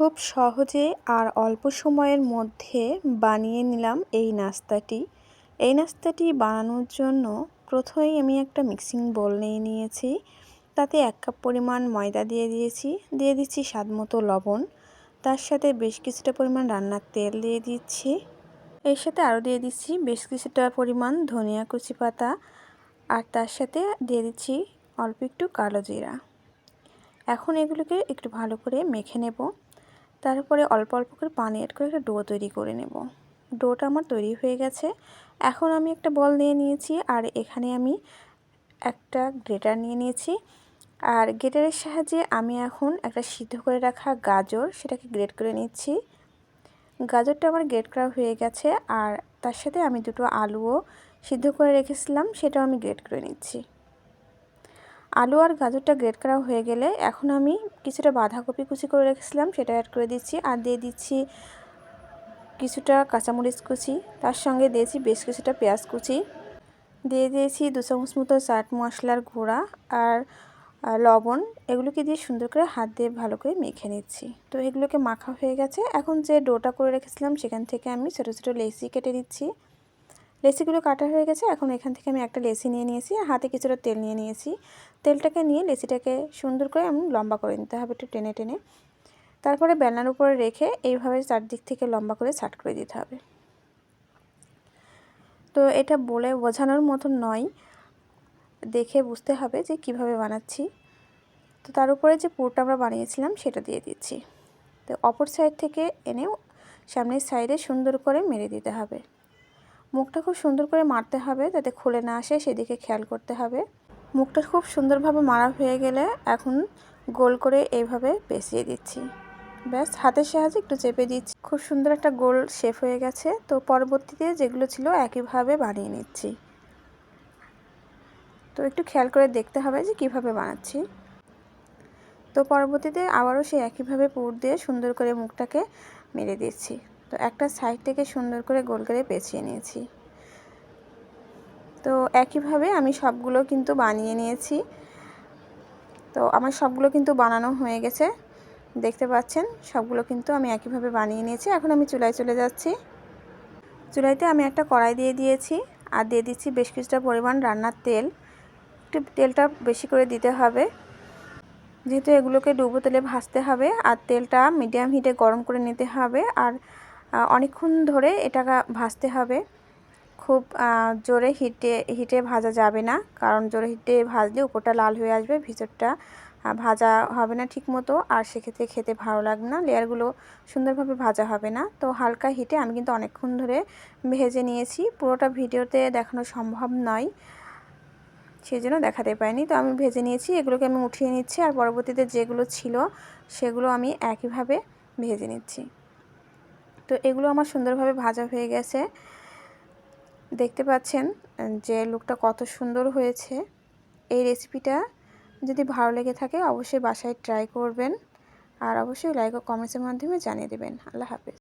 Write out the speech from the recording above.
খুব সহজে আর অল্প সময়ের মধ্যে বানিয়ে নিলাম এই নাস্তাটি। এই নাস্তাটি বানানোর জন্য প্রথমেই আমি একটা মিক্সিং বোল নিয়ে নিয়েছি। তাতে এক কাপ পরিমাণ ময়দা দিয়ে দিয়েছি। দিয়ে দিচ্ছি স্বাদ মতো লবণ। তার সাথে বেশ কিছুটা পরিমাণ রান্নার তেল দিয়ে দিচ্ছি। এর সাথে আরও দিয়ে দিচ্ছি বেশ কিছুটা পরিমাণ ধনিয়া কুচি পাতা। আর তার সাথে দিয়ে দিচ্ছি অল্প একটু কালো জিরা। এখন এগুলোকে একটু ভালো করে মেখে নেব। তারপরে অল্প অল্প করে পানি অ্যাড করে একটা ডো তৈরি করে নেব। ডোটা আমার তৈরি হয়ে গেছে। এখন আমি একটা বল নিয়ে নিয়েছি আর এখানে আমি একটা গ্রেটার নিয়ে নিয়েছি। আর গ্রেটারের সাহায্যে আমি এখন একটা সিদ্ধ করে রাখা গাজর সেটাকে গ্রেট করে নিচ্ছি। গাজরটা আমার গ্রেট করা হয়ে গেছে আর তার সাথে আমি দুটো আলুও সিদ্ধ করে রেখেছিলাম, সেটাও আমি গ্রেট করে নিচ্ছি। আলু আর গাজরটা গ্রেট করা হয়ে গেলে এখন আমি কিছুটা বাঁধাকপি কুচি করে রেখেছিলাম, সেটা অ্যাড করে দিচ্ছি। আর দিয়ে দিচ্ছি কিছুটা কাঁচামরিচ কুচি, তার সঙ্গে দিয়েছি বেশ কিছুটা পেঁয়াজ কুচি। দিয়ে দিয়েছি দু চামচ মতো চাট মশলার গুঁড়া আর লবণ, এগুলোকে দিয়ে সুন্দর করে হাত দিয়ে ভালো করে মেখে নিচ্ছি। তো এগুলোকে মাখা হয়ে গেছে। এখন যে ডোটা করে রেখেছিলাম, সেখান থেকে আমি ছোটো ছোটো লেসি কেটে নিচ্ছি। লেসিগুলো কাটা হয়ে গেছে, এখন এখান থেকে আমি একটা লেসি নিয়ে নিয়েছি আর হাতে কিছুটা তেল নিয়ে নিয়েছি। তেলটাকে নিয়ে লেসিটাকে সুন্দর করে আমি লম্বা করে নিতে হবে একটু টেনে টেনে। তারপরে বেলনার উপরে রেখে এইভাবে চারদিক থেকে লম্বা করে ছাট করে দিতে হবে। তো এটা বলে বোঝানোর মতো নয়, দেখে বুঝতে হবে যে কীভাবে বানাচ্ছি। তো তার উপরে যে পুরটা আমরা বানিয়েছিলাম সেটা দিয়ে দিচ্ছি। তো অপর সাইড থেকে এনেও সামনের সাইডে সুন্দর করে মেরে দিতে হবে। মুখটা খুব সুন্দর করে মারতে হবে যাতে খুলে না আসে, সেদিকে খেয়াল করতে হবে। মুখটা খুব সুন্দরভাবে মারা হয়ে গেলে এখন গোল করে এইভাবে পেঁচিয়ে দিচ্ছি। ব্যাস, হাতের সাহায্যে একটু চেপে দিচ্ছি। খুব সুন্দর একটা গোল শেপ হয়ে গেছে। তো পরবর্তীতে যেগুলো ছিল একইভাবে বানিয়ে নিচ্ছি। তো একটু খেয়াল করে দেখতে হবে যে কীভাবে বানাচ্ছি। তো পরবর্তীতে আবারও সেই একইভাবে পুর দিয়ে সুন্দর করে মুখটাকে মেরে দিচ্ছি। তো একটা সাইড থেকে সুন্দর করে গোল করে পেঁচিয়ে নিয়েছি। তো একইভাবে আমি সবগুলো কিন্তু বানিয়ে নিয়েছি। তো আমার সবগুলো কিন্তু বানানো হয়ে গেছে। দেখতে পাচ্ছেন, সবগুলো কিন্তু আমি একইভাবে বানিয়ে নিয়েছি। এখন আমি চুলায় চলে যাচ্ছি। চুলাইতে আমি একটা কড়াই দিয়ে দিয়েছি আর দিয়ে দিচ্ছি বেশ কিছুটা পরিমাণ রান্নার তেল। একটু তেলটা বেশি করে দিতে হবে। যেহেতু এগুলোকে ডুবো তেলে ভাজতে হবে আর তেলটা মিডিয়াম হিটে গরম করে নিতে হবে। আর অনেকক্ষণ ধরে এটা ভাজতে হবে। খুব জোরে হিটে হিটে ভাজা যাবে না, কারণ জোরে হিটে ভাজলে উপরটা লাল হয়ে আসবে, ভিতরটা ভাজা হবে না ঠিক মতো আর সেক্ষেত্রে খেতে ভালো লাগবে না, লেয়ারগুলো সুন্দরভাবে ভাজা হবে না। তো হালকা হিটে আমি কিন্তু অনেকক্ষণ ধরে ভেজে নিয়েছি, পুরোটা ভিডিওতে দেখানো সম্ভব নয় সেই জন্য দেখাতে পাইনি তো আমি ভেজে নিয়েছি, এগুলোকে আমি উঠিয়ে নিচ্ছি, আর পরবর্তীতে যেগুলো ছিল সেগুলো আমি একইভাবে ভেজে নিচ্ছি। তো এগুলো আমার সুন্দরভাবে ভাজা হয়ে গেছে। দেখতে পাচ্ছেন যে লুকটা কত সুন্দর হয়েছে। এই রেসিপিটা যদি ভালো লেগে থাকে অবশ্যই বাসায় ট্রাই করবেন। আর অবশ্যই লাইক ও কমেন্টসের মাধ্যমে জানিয়ে দেবেন। আল্লাহ হাফেজ।